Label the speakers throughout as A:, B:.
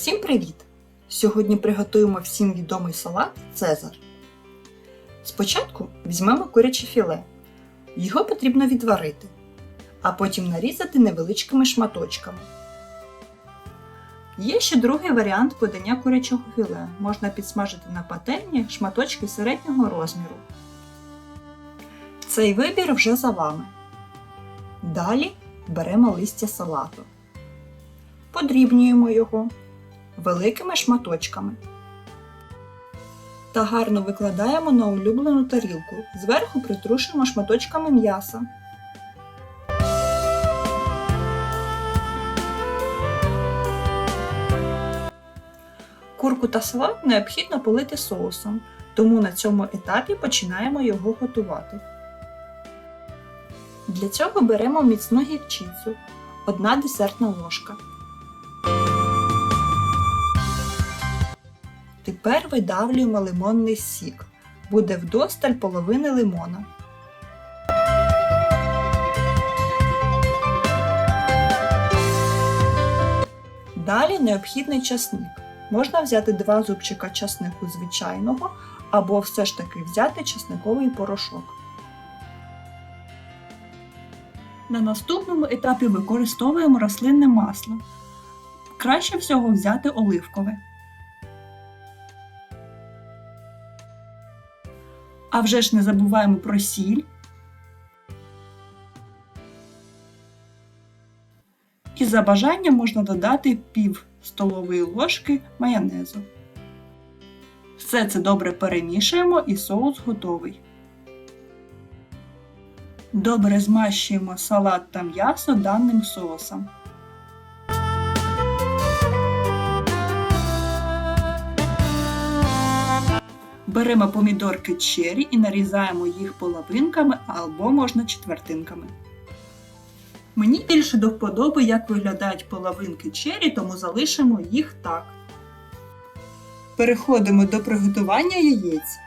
A: Всім привіт! Сьогодні приготуємо всім відомий салат Цезар. Спочатку візьмемо куряче філе. Його потрібно відварити, а потім нарізати невеличкими шматочками. Є ще другий варіант подання курячого філе. Можна підсмажити на пательні шматочки середнього розміру. Цей вибір вже за вами. Далі беремо листя салату. Подрібнюємо його великими шматочками. Та гарно викладаємо на улюблену тарілку. Зверху притрушуємо шматочками м'яса. Курку та салат необхідно полити соусом, тому на цьому етапі починаємо його готувати. Для цього беремо міцну гірчицю, 1 десертна ложка. Тепер видавлюємо лимонний сік. Буде вдосталь половини лимона. Далі необхідний часник. Можна взяти два зубчика часнику звичайного, або все ж таки взяти часниковий порошок. На наступному етапі використовуємо рослинне масло. Краще всього взяти оливкове. А вже ж не забуваємо про сіль. І за бажанням можна додати пів столової ложки майонезу. Все це добре перемішуємо і соус готовий. Добре змащуємо салат та м'ясо даним соусом. Беремо помідорки черрі і нарізаємо їх половинками або можна четвертинками. Мені більше до вподоби, як виглядають половинки черрі, тому залишимо їх так. Переходимо до приготування яєць.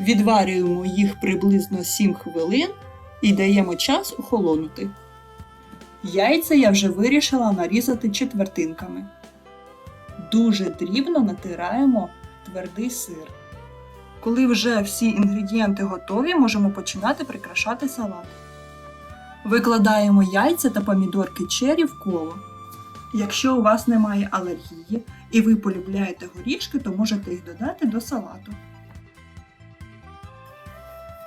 A: Відварюємо їх приблизно 7 хвилин і даємо час охолонути. Яйця я вже вирішила нарізати четвертинками. Дуже дрібно натираємо твердий сир. Коли вже всі інгредієнти готові, можемо починати прикрашати салат. Викладаємо яйця та помідорки чері в коло. Якщо у вас немає алергії і ви полюбляєте горішки, то можете їх додати до салату.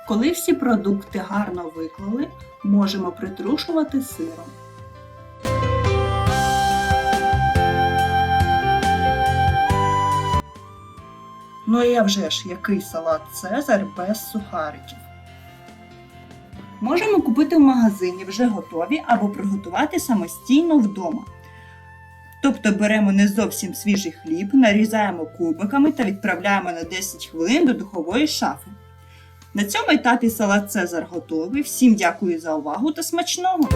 A: Коли всі продукти гарно виклали, можемо притрушувати сиром. Ну і а вже ж, який салат Цезар без сухариків. Можемо купити в магазині вже готові або приготувати самостійно вдома. Тобто беремо не зовсім свіжий хліб, нарізаємо кубиками та відправляємо на 10 хвилин до духової шафи. На цьому етапі салат Цезар готовий. Всім дякую за увагу та смачного!